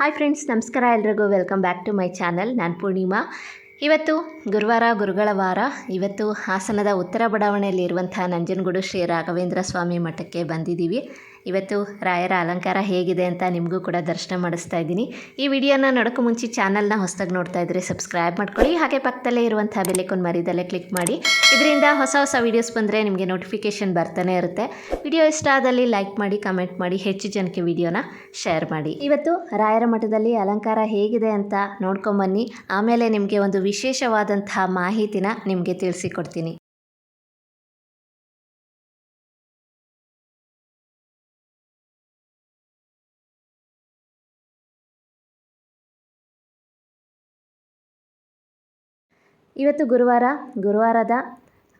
Hi friends ನಮಸ್ಕಾರ ಎಲ್ರಿಗೂ. Welcome back to my channel ನಾನು ಪೂರ್ಣಿಮಾ. ಇವತ್ತು ಗುರುವಾರ, ಗುರುಗಳ ವಾರ. ಇವತ್ತು ಹಾಸನದ ಉತ್ತರ ಬಡಾವಣೆಯಲ್ಲಿರುವಂಥ ನಂಜನಗೂಡು ಶ್ರೀ ರಾಘವೇಂದ್ರ ಸ್ವಾಮಿ ಮಠಕ್ಕೆ ಬಂದಿದ್ದೀವಿ. ಇವತ್ತು ರಾಯರ ಅಲಂಕಾರ ಹೇಗಿದೆ ಅಂತ ನಿಮಗೂ ಕೂಡ ದರ್ಶನ ಮಾಡಿಸ್ತಾ ಇದ್ದೀನಿ. ಈ ವಿಡಿಯೋನ ನೋಡೋಕ್ಕೂ ಮುಂಚೆ ಚಾನಲ್ನ ಹೊಸದಾಗಿ ನೋಡ್ತಾ ಇದ್ರೆ ಸಬ್ಸ್ಕ್ರೈಬ್ ಮಾಡ್ಕೊಳ್ಳಿ, ಹಾಗೆ ಪಕ್ಕದಲ್ಲೇ ಇರುವಂಥ ಬೆಲೆಕೊಂಡು ಮರಿದಲ್ಲೇ ಕ್ಲಿಕ್ ಮಾಡಿ. ಇದರಿಂದ ಹೊಸ ಹೊಸ ವೀಡಿಯೋಸ್ ಬಂದರೆ ನಿಮಗೆ ನೋಟಿಫಿಕೇಷನ್ ಬರ್ತಾನೆ ಇರುತ್ತೆ. ವಿಡಿಯೋ ಇಷ್ಟ ಆದಲ್ಲಿ ಲೈಕ್ ಮಾಡಿ ಕಮೆಂಟ್ ಮಾಡಿ, ಹೆಚ್ಚು ಜನಕ್ಕೆ ವಿಡಿಯೋನ ಶೇರ್ ಮಾಡಿ. ಇವತ್ತು ರಾಯರ ಮಠದಲ್ಲಿ ಅಲಂಕಾರ ಹೇಗಿದೆ ಅಂತ ನೋಡ್ಕೊಂಬನ್ನಿ ಆಮೇಲೆ ನಿಮಗೆ ಒಂದು ವಿಶೇಷವಾದಂತಹ ಮಾಹಿತಿನ ನಿಮಗೆ ತಿಳಿಸಿಕೊಡ್ತೀನಿ ಇವತ್ತು ಗುರುವಾರ, ಗುರುವಾರದ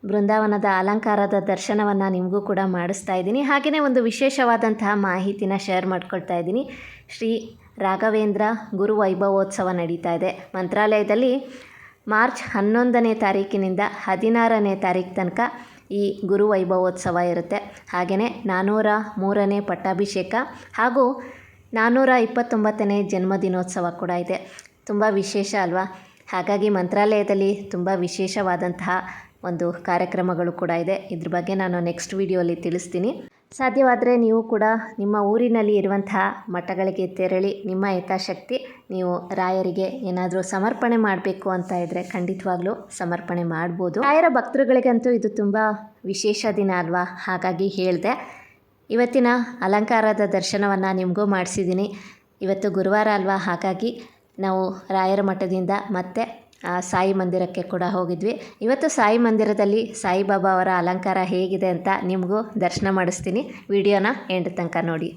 ಬೃಂದಾವನದ ಅಲಂಕಾರದ ದರ್ಶನವನ್ನು ನಿಮಗೂ ಕೂಡ ಮಾಡಿಸ್ತಾ ಇದ್ದೀನಿ. ಹಾಗೆಯೇ ಒಂದು ವಿಶೇಷವಾದಂತಹ ಮಾಹಿತಿನ ಶೇರ್ ಮಾಡ್ಕೊಳ್ತಾ ಇದ್ದೀನಿ. ಶ್ರೀ ರಾಘವೇಂದ್ರ ಗುರು ವೈಭವೋತ್ಸವ ನಡೀತಾ ಇದೆ. ಮಂತ್ರಾಲಯದಲ್ಲಿ ಮಾರ್ಚ್ ಹನ್ನೊಂದನೇ ತಾರೀಕಿನಿಂದ ಹದಿನಾರನೇ ತಾರೀಕು ತನಕ ಈ ಗುರು ವೈಭವೋತ್ಸವ ಇರುತ್ತೆ. ಹಾಗೆಯೇ ನಾನ್ನೂರ ಮೂರನೇ ಪಟ್ಟಾಭಿಷೇಕ ಹಾಗೂ ನಾನ್ನೂರ ಇಪ್ಪತ್ತೊಂಬತ್ತನೇ ಜನ್ಮದಿನೋತ್ಸವ ಕೂಡ ಇದೆ. ತುಂಬ ವಿಶೇಷ ಅಲ್ವಾ? ಹಾಗಾಗಿ ಮಂತ್ರಾಲಯದಲ್ಲಿ ತುಂಬ ವಿಶೇಷವಾದಂತಹ ಒಂದು ಕಾರ್ಯಕ್ರಮಗಳು ಕೂಡ ಇದೆ. ಇದ್ರ ಬಗ್ಗೆ ನಾನು ನೆಕ್ಸ್ಟ್ ವಿಡಿಯೋಲಿ ತಿಳಿಸ್ತೀನಿ. ಸಾಧ್ಯವಾದರೆ ನೀವು ಕೂಡ ನಿಮ್ಮ ಊರಿನಲ್ಲಿ ಇರುವಂತಹ ಮಠಗಳಿಗೆ ತೆರಳಿ ನಿಮ್ಮ ಯಥಾಶಕ್ತಿ ನೀವು ರಾಯರಿಗೆ ಏನಾದರೂ ಸಮರ್ಪಣೆ ಮಾಡಬೇಕು ಅಂತ ಇದ್ದರೆ ಖಂಡಿತವಾಗ್ಲೂ ಸಮರ್ಪಣೆ ಮಾಡ್ಬೋದು. ರಾಯರ ಭಕ್ತರುಗಳಿಗಂತೂ ಇದು ತುಂಬ ವಿಶೇಷ ದಿನ ಅಲ್ವಾ? ಹಾಗಾಗಿ ಹೇಳಿದೆ. ಇವತ್ತಿನ ಅಲಂಕಾರದ ದರ್ಶನವನ್ನು ನಿಮಗೂ ಮಾಡಿಸಿದ್ದೀನಿ. ಇವತ್ತು ಗುರುವಾರ ಅಲ್ವಾ? ಹಾಗಾಗಿ ನಾವು ರಾಯರ ಮಠದಿಂದ ಮತ್ತೆ ಸಾಯಿ ಮಂದಿರಕ್ಕೆ ಕೂಡ ಹೋಗಿದ್ವಿ. ಇವತ್ತು ಸಾಯಿ ಮಂದಿರದಲ್ಲಿ ಸಾಯಿಬಾಬಾ ಅವರ ಅಲಂಕಾರ ಹೇಗಿದೆ ಅಂತ ನಿಮಗೂ ದರ್ಶನ ಮಾಡಿಸ್ತೀನಿ. ವಿಡಿಯೋನ ಎಂಡ್ ತನಕ ನೋಡಿ.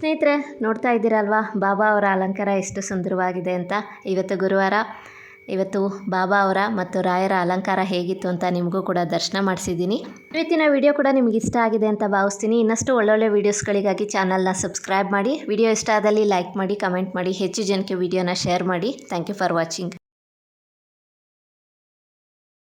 ಸ್ನೇಹಿತರೆ, ನೋಡ್ತಾ ಇದ್ದೀರಲ್ವಾ? ಬಾಬಾ ಅವರ ಅಲಂಕಾರ ಎಷ್ಟು ಸುಂದರವಾಗಿದೆ ಅಂತ ಇವತ್ತು ಗುರುವಾರ. ಇವತ್ತು ಬಾಬಾ ಅವರ ಮತ್ತು ರಾಯರ ಅಲಂಕಾರ ಹೇಗಿತ್ತು ಅಂತ ನಿಮಗೂ ಕೂಡ ದರ್ಶನ ಮಾಡಿಸಿದ್ದೀನಿ. ಇವತ್ತಿನ ವಿಡಿಯೋ ಕೂಡ ನಿಮ್ಗೆ ಇಷ್ಟ ಆಗಿದೆ ಅಂತ ಭಾವಿಸ್ತೀನಿ. ಇನ್ನಷ್ಟು ಒಳ್ಳೊಳ್ಳೆ ವೀಡಿಯೋಸ್ಗಳಿಗಾಗಿ ಚಾನಲ್ನ ಸಬ್ಸ್ಕ್ರೈಬ್ ಮಾಡಿ. ವಿಡಿಯೋ ಇಷ್ಟ ಆದಲ್ಲಿ ಲೈಕ್ ಮಾಡಿ, ಕಮೆಂಟ್ ಮಾಡಿ, ಹೆಚ್ಚು ಜನಕ್ಕೆ ವಿಡಿಯೋನ ಶೇರ್ ಮಾಡಿ. Thank you for watching.